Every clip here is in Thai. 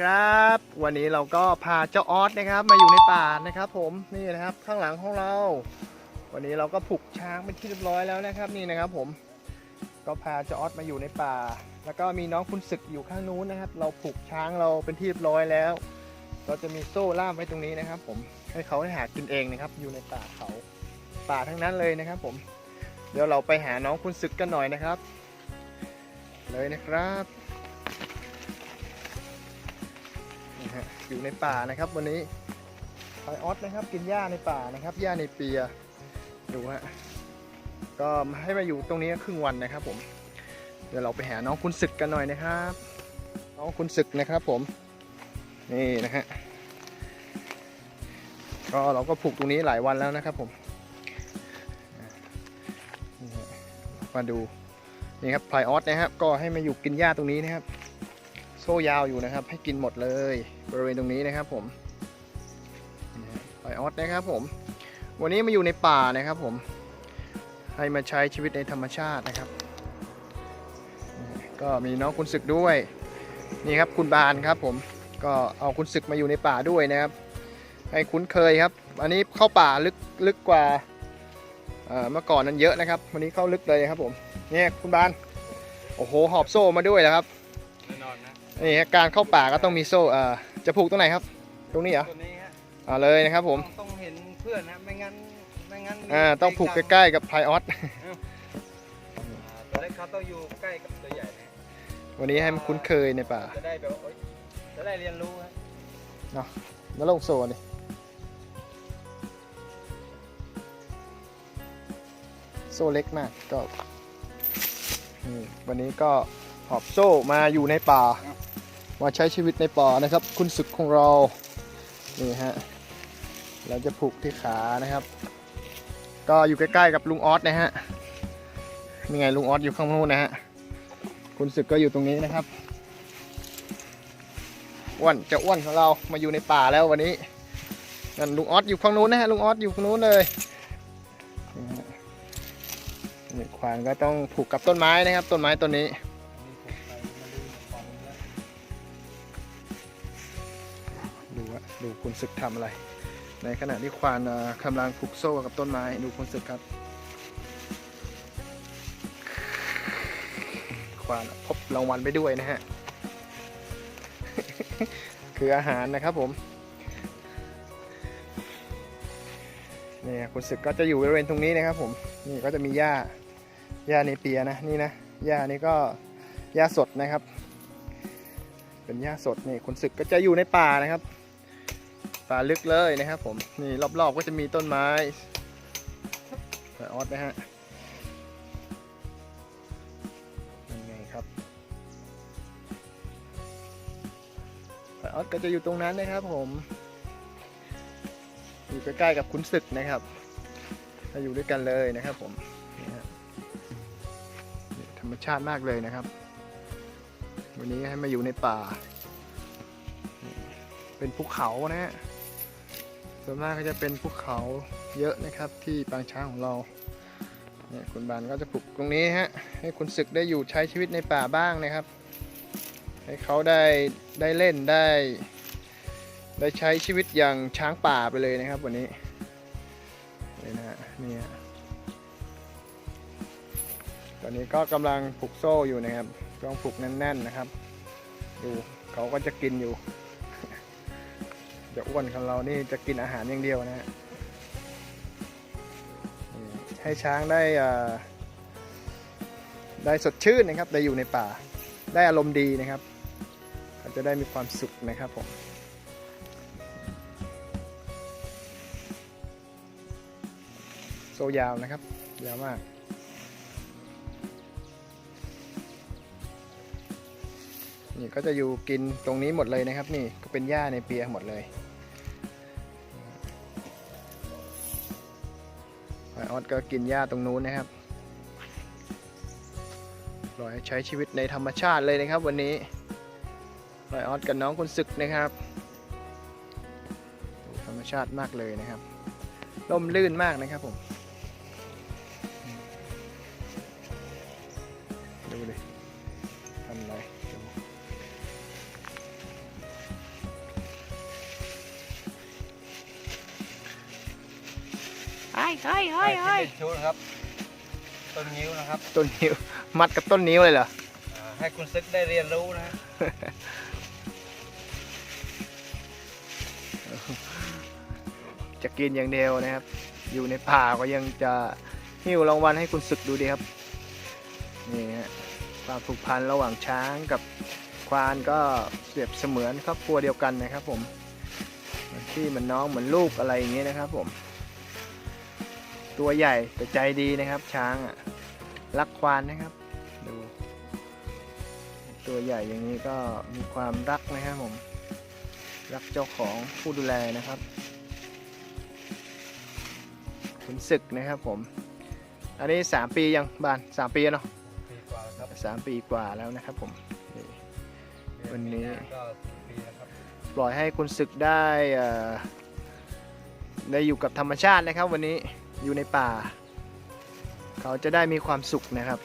ครับ วันนี้เราก็พาเจ้าออสนะครับ มาอยู่ในป่านะครับ ผมนี่นะครับข้างหลังของเรา วันนี้เราก็ผูกช้างเป็นที่เรียบร้อยแล้วนะครับ นี่นะครับ ผมก็พาเจ้าออสมาอยู่ในป่า แล้วก็มีน้องคุณศึกอยู่ข้างนู้นนะครับ เราผูกช้างเราเป็นที่เรียบร้อยแล้ว เราจะมีโซ่ล่ามไว้ตรงนี้นะครับ ผมให้เขาได้หากินเองนะครับ อยู่ในป่าเขาป่าทั้งนั้นเลยนะครับ ผม เดี๋ยวเราไปหาน้องคุณศึกกันหน่อยนะครับ เลยนะครับ ฮะอยู่ในป่านะครับ วันนี้ไอออสนะครับ กินหญ้าในป่านะครับหญ้าในเปียดูฮะก็ให้มาอยู่ตรงนี้ครึ่งวันนะครับ ผม เดี๋ยวเราไปหาน้องคุณศึกกันหน่อยนะครับ น้องคุณศึกนะครับ ผมนี่นะฮะก็เราก็ผูกตรงนี้หลายวันแล้วนะครับ ผมมาดูนี่ครับไพออสนะครับ ก็ให้มาอยู่กินหญ้าตรงนี้นะครับ โซ่ยาวอยู่นะครับ ให้กินหมดเลยบริเวณตรงนี้นะครับผมพลายออสนะครับผม วันนี้มาอยู่ในป่านะครับผม ให้มาใช้ชีวิตในธรรมชาตินะครับ ก็มีน้องคุณศึกด้วย นี่ครับคุณบานครับผม ก็เอาคุณศึกมาอยู่ในป่าด้วยนะครับ ให้คุ้นเคยครับ อันนี้เข้าป่าลึกลึกกว่าเมื่อก่อนนั้นเยอะนะครับ วันนี้เข้าลึกเลยครับผม เนี่ยคุณบาน โอ้โห หอบโซ่มาด้วยแล้วครับ น่นอนนะนี่ฮะการเข้าป่าก็ต้องมีโซ่เอ่อจะผูกตรงไหนครับ ตรงนี้เหรอตัวนี้ฮะอ่าเลยนะครับผม ต้องต้องเห็นเพื่อนนะไม่งั้นไม่งั้นอ่าต้องผูกใกล้ๆกับไพออสๆตัวเล็กเขาต้องอยู่ใกล้กับตัวใหญ่นะวันนี้ให้มันคุ้นเคยในป่าจะได้แบบว่าโอ๊ยจะได้เรียนรู้ฮะแล้วลงโซ่ดิโซ่เล็กมากก็นี่วันนี้ก็ หอบโซ่มาอยู่ในป่า มาใช้ชีวิตในป่านะครับ คุณศึกของเรา นี่ฮะ เราจะผูกที่ขานะครับ ก็อยู่ใกล้ๆกับลุงออสนะฮะ นี่ไงลุงออสอยู่ข้างนู้นนะฮะ คุณศึกก็อยู่ตรงนี้นะครับ อ้วนจะอ้วนของเรา มาอยู่ในป่าแล้ววันนี้นั่นลุงออสอยู่ฝั่งนู้นนะฮะ ลุงออสอยู่ฝั่งนู้นเลยนี่ฮะนี่ควานก็ต้องผูกกับต้นไม้นะครับ ต้นไม้ต้นนี้ ดูคุณศึกทำอะไร ในขณะที่ควานกำลังผูกโซ่กับต้นไม้ ดูคุณศึกครับ ควานพบรางวัลไปด้วยนะฮะ คืออาหารนะครับผมนี่คุณศึกก็จะอยู่บริเวณตรงนี้นะครับ ผม นี่ก็จะมีหญ้า หญ้าในเปียนะ นี่นะ หญ้านี่ก็หญ้าสดนะครับ เป็นหญ้าสดนี่คุณศึกก็จะอยู่ในป่านะครับ ป่าลึกเลยนะครับผม นี่รอบๆก็จะมีต้นไม้แต่ออสนะฮะยังไงครับแต่ออสก็จะอยู่ตรงนั้นนะครับผมอยู่ใกล้ๆกับคุณศึกนะครับมาอยู่ด้วยกันเลยนะครับผมนี่ธรรมชาติมากเลยนะครับ วันนี้ให้มาอยู่ในป่า เป็นภูเขานะฮะ ส่วนมากก็จะเป็นภูเขาเยอะนะครับที่ปางช้างของเราเนี่ยคุณบานก็จะปลูกตรงนี้ฮะให้คุณศึกได้อยู่ใช้ชีวิตในป่าบ้างนะครับ ให้เขาได้ได้เล่นได้ ได้ใช้ชีวิตอย่างช้างป่าไปเลยนะครับวันนี้นี่นะฮะนี่ฮะตอนนี้ก็กำลังผูกโซ่อยู่นะครับต้องผูกแน่น ๆนะครับ ดูเขาก็จะกินอยู่ เดี๋ยวอ้วนของเรานี่จะกินอาหารอย่างเดียวนะฮะให้ช้างได้ได้สดชื่นนะครับ ได้อยู่ในป่า ได้อารมณ์ดีนะครับเขาจะได้มีความสุขนะครับผมโซยาวนะครับ ยาวมากนี่ก็จะอยู่กินตรงนี้หมดเลยนะครับ นี่ก็เป็นหญ้าในเปียหมดเลย อออสก็กินหญ้าตรงนู้นนะครับลอยใช้ชีวิตในธรรมชาติเลยนะครับ วันนี้ลอยออสกับน้องคนศึกนะครับ ธรรมชาติมากเลยนะครับล่มลื่นมากนะครับผม ดูเลย เฮ้ยเฮ้ยเฮ้ยให้ชุดนะครับ ต้นนิ้วนะครับ ต้นนิ้ว มัดกับต้นนิ้วเลยเหรออ่าให้คุณซึกได้เรียนรู้นะฮะจะกินอย่างเดียวนะครับ อยู่ในป่าก็ยังจะหิ้วรางวัลให้คุณศึกดูดีครับ นี่ฮะความผูกพันระหว่างช้างกับควานก็เปรียบเสมือนครอบครัวเดียวกันนะครับผมเหมือนพี่เหมือนน้องเหมือนลูกอะไรอย่างเงี้ยนะครับผม ตัวใหญ่แต่ใจดีนะครับ ช้างอะรักควานนะครับ ดู ตัวใหญ่อย่างนี้ก็มีความรักนะครับผมรักเจ้าของผู้ดูแลนะครับขุนศึกนะครับผม อันนี้ 3 ปียังบาน3ปีแล้วเนาะปีกว่าแล้วครับสามปีกว่าแล้วนะครับผมนี่วันนี้เดือมีาก็สี่ปีแล้วครับปล่อยให้คุณศึกได้เอ่อได้อยู่กับธรรมชาตินะครับวันนี้ อยู่ในป่า เขาจะได้มีความสุขนะครับ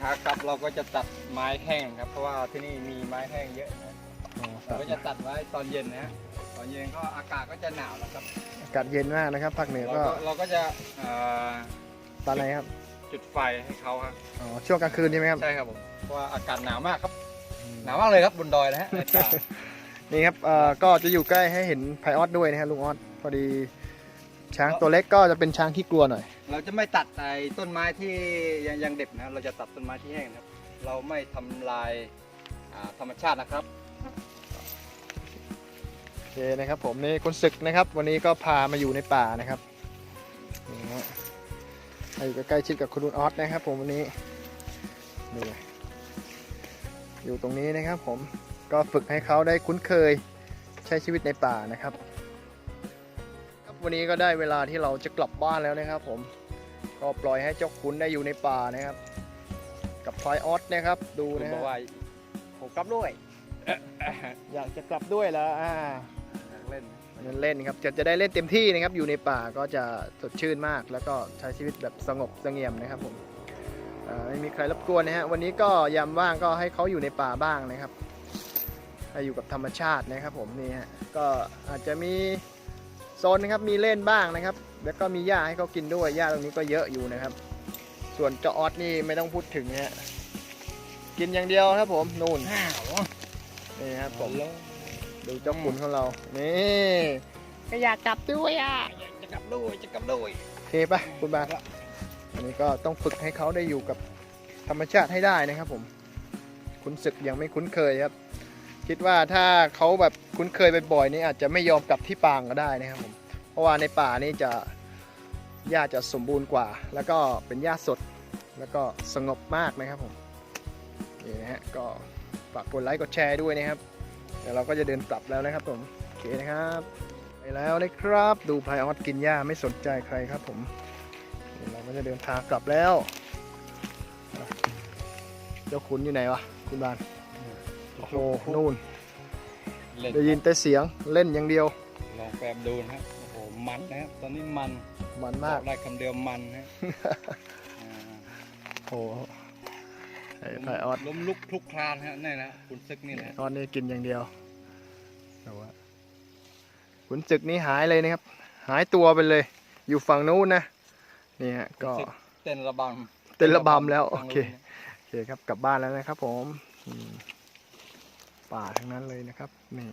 ขากลับเราก็จะตัดไม้แห้งครับ เพราะว่าที่นี่มีไม้แห้งเยอะนะเราก็จะตัดไว้ตอนเย็นนะฮะตอนเย็นก็อากาศก็จะหนาวแล้วครับอากาศเย็นมากนะครับภาคเหนือเราก็ก็เราก็จะเอ่อตอนไหนครับจุดไฟให้เขาครับอ๋อช่วงกลางคืนใช่ไหมครับใช่ครับผมเพราะว่าอากาศหนาวมากครับ หนาวมากเลยครับบนดอยนะฮะในป่านี่ครับเอ่อก็จะอยู่ใกล้ให้เห็นไพออสด้วยนะครับลุงออสพอดี ช้างตัวเล็กก็จะเป็นช้างที่กลัวหน่อย เราจะไม่ตัดไอ้ต้นไม้ที่ยังยังเด็กนะ เราจะตัดต้นไม้ที่แห้งนะครับ เราไม่ทำลายอ่าธรรมชาตินะครับโอเคนะครับผมนี่คุณศึกนะครับ วันนี้ก็พามาอยู่ในป่านะครับนี่ฮะมาอยู่ใกล้ๆชิดกับคุณลุงออสนะครับ ผมวันนี้ดูเลยอยู่ตรงนี้นะครับ ผมก็ฝึกให้เขาได้คุ้นเคยใช้ชีวิตในป่านะครับครับ วันนี้ก็ได้เวลาที่เราจะกลับบ้านแล้วนะครับ ผมก็ปล่อยให้เจ้าขุนได้อยู่ในป่านะครับ กับพลายออสนะครับ ดูคุณนะบอกฮะว่าผมกลับด้วยอยากจะกลับด้วยแล้วอ่าอยากเล่นเล่นเล่นครับจะจะได้เล่นเต็มที่นะครับ อยู่ในป่าก็จะสดชื่นมาก แล้วก็ใช้ชีวิตแบบสงบเสงี่ยมนะครับ ผมเอ่อไม่มีใครรบกวนนะฮะวันนี้ก็ยามว่างก็ให้เขาอยู่ในป่าบ้างนะครับให้อยู่กับธรรมชาตินะครับ ผมนี่ฮะก็อาจจะมี โซนนะครับมีเล่นบ้างนะครับ แล้วก็มีหญ้าให้เขากินด้วยหญ้าตรงนี้ก็เยอะอยู่นะครับ ส่วนเจ้าออสนี่ไม่ต้องพูดถึงนะฮะกินอย่างเดียวครับผมนู่นห้าวนี่ครับผมแล้วดูเจ้าขุนของเรานี่ก็อยากกลับด้วยอะจะกลับด้วยจะกลับด้วยโอเคปะคุณบาทอันนี้ก็ต้องฝึกให้เขาได้อยู่กับธรรมชาติให้ได้นะครับผม คุณศึกยังไม่คุ้นเคยครับ คิดว่าถ้าเขาแบบคุ้นเคยบ่อยๆนี่อาจจะไม่ยอมกลับที่ปางก็ได้นะครับผมเพราะว่าในป่านี่จะหญ้าจะสมบูรณ์กว่า แล้วก็เป็นหญ้าสดแล้วก็สงบมากนะครับผมนี่นะฮะก็ฝากกดไลค์กดแชร์ด้วยนะครับเดี๋ยวเราก็จะเดินกลับแล้วนะครับผมโอเคนะครับไปแล้วนะครับดูไพออสกินหญ้าไม่สนใจใครครับผมเดี๋ยวเราก็จะเดินทางกลับแล้วอะเจ้าขุนอยู่ไหนวะคุณบาน โอ้โหนู่นเล่นได้ยินแต่เสียงเล่นอย่างเดียว ลองแปมดูนะครับโอ้โหมันนะครับตอนนี้มันมันบมาอกกได้คำเดียวมันฮะอ่าโอ้โหไอ้ไพออสล้มลุกคลุกคลานฮะนี่นะคุณซึกนี่แหละออสนี่กินอย่างเดียวแต่ว่าขุนศึกนี่หายเลยนะครับ หายตัวไปเลย อยู่ฝั่งนู้นนะนี่ฮะก็ ซึกเต้นระบำเต้นระบำแล้วโอทางเคนู้นนะโอเคครับกลับบ้านแล้วนะครับผมอืม ป่าทั้งนั้นเลยนะครับนี่